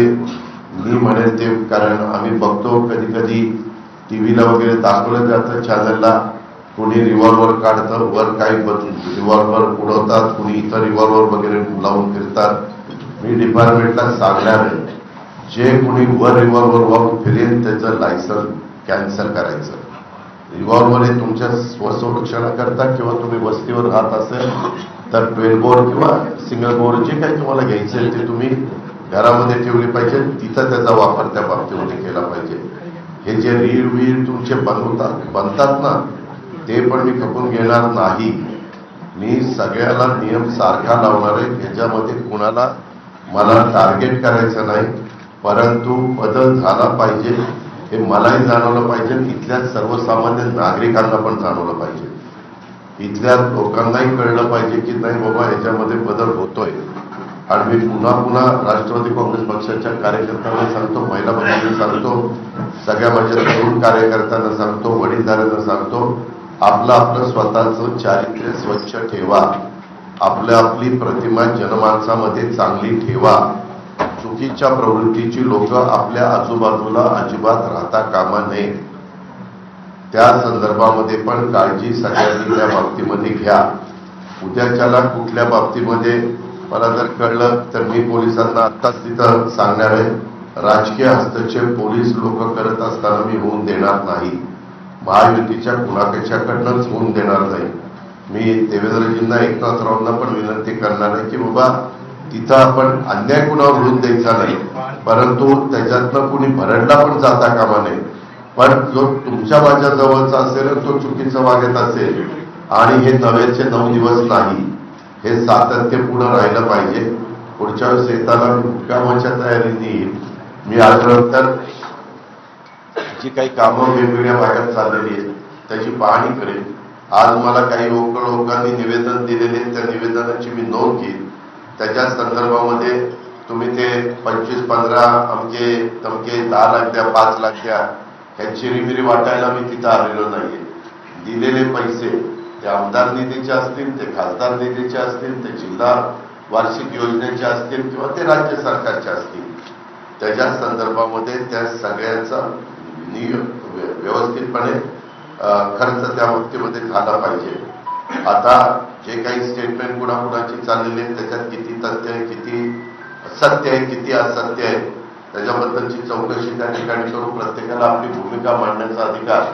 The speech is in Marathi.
म्हणजे मी म्हणेल ते कारण आम्ही बघतो कधी कधी टी व्हीला वगैरे दाखवलं जातं चॅनलला कोणी रिव्हॉल्वर काढतं वर काही रिव्हॉल्वर उडवतात कोणी इतर रिव्हॉल्वर वगैरे लावून फिरतात. मी डिपार्टमेंटला सांगणार आहे जे कोणी वर रिव्हॉल्वर वाहून फिरेल त्याचं लायसन कॅन्सल करायचं. रिव्हॉल्वर हे तुमच्या स्वसंरक्षणाकरता किंवा तुम्ही वस्तीवर राहत असेल तर ट्वेल बोर किंवा सिंगल बोर जे काही तुम्हाला घ्यायचे ते तुम्ही घरामध्ये ठेवली पाहिजे तिथं त्याचा वापर त्या बाबतीमध्ये केला पाहिजे. हे जे रीळ वीर तुमचे बनवतात बनतात ना ते पण मी खपून घेणार नाही. मी सगळ्याला नियम सारखा लावणार आहे ह्याच्यामध्ये कुणाला मला टार्गेट करायचं नाही परंतु बदल झाला पाहिजे हे मलाही जाणवलं पाहिजे इथल्या सर्वसामान्य नागरिकांना पण जाणवलं पाहिजे. इथल्या लोकांनाही कळलं पाहिजे की नाही बाबा ह्याच्यामध्ये बदल होतोय. आणि मी पुन्हा पुन्हा राष्ट्रवादी काँग्रेस पक्षाच्या कार्यकर्त्यांना सांगतो महिला मंडळींना सांगतो सगळ्या माझ्या तरुण कार्यकर्त्यांना सांगतो वडीलधाऱ्यांना सांगतो आपलं आपलं स्वतःचं चारित्र्य स्वच्छ ठेवा. आपल्या आपली प्रतिमा जनमानसामध्ये चांगली ठेवा. चुकीच्या प्रवृत्तीची लोक आपल्या आजूबाजूला अजिबात राहता कामा नये. त्या संदर्भामध्ये पण काळजी सगळ्यांनी त्या बाबतीमध्ये घ्या. उद्याच्याला कुठल्या बाबतीमध्ये मला जर कळलं तर मी पोलिसांना आत्ताच तिथं सांगणार आहे राजकीय हस्तक्षेप पोलीस लोक करत असताना मी होऊन देणार नाही. महायुतीच्या कुणाकशाकडनंच होऊन देणार नाही. मी देवेंद्रजींना एकनाथरावांना पण विनंती करणार आहे की बाबा तिथं आपण अन्याय कुणावर होऊन द्यायचा नाही परंतु त्याच्यातनं कुणी भरडला पण जाता कामा नये. पण जो तुमच्या माझ्या जवळचा असेल तो चुकीचा वागत असेल. आणि हे नव्याचे नऊ दिवस नाही. हे सातत्य पुढं राहिलं पाहिजे. पुढच्या वेळेस येताना मी मुक्कामाच्या तयारीने येईल. मी आल्यानंतर जी काही कामं वेगवेगळ्या भागात चाललेली आहेत त्याची पाहणी करेन. आज मला काही लोक लोकांनी निवेदन दिलेले त्या निवेदनाची मी नोंद घेईन. त्याच्या संदर्भामध्ये तुम्ही ते पंचवीस पंधरा अमके तमके दहा लाख द्या पाच लाख द्या ह्याची रिमिरी वाटायला मी तिथं आलेलो नाहीये. दिलेले पैसे ते आमदार निधीचे असतील ते खासदार निधीचे असतील ते जिल्हा वार्षिक योजनेचे असतील किंवा ते राज्य सरकारचे असतील. त्याच्या संदर्भामध्ये त्या सगळ्यांचा निय व्यवस्थितपणे खर्च त्या बाबतीमध्ये झाला पाहिजे. आता जे काही स्टेटमेंट कुणाकुणाची चाललेली आहेत त्याच्यात किती तथ्य आहे किती सत्य आहे किती असत्य आहे त्याच्याबद्दलची चौकशी त्या ठिकाणी करून प्रत्येकाला आपली भूमिका मांडण्याचा अधिकार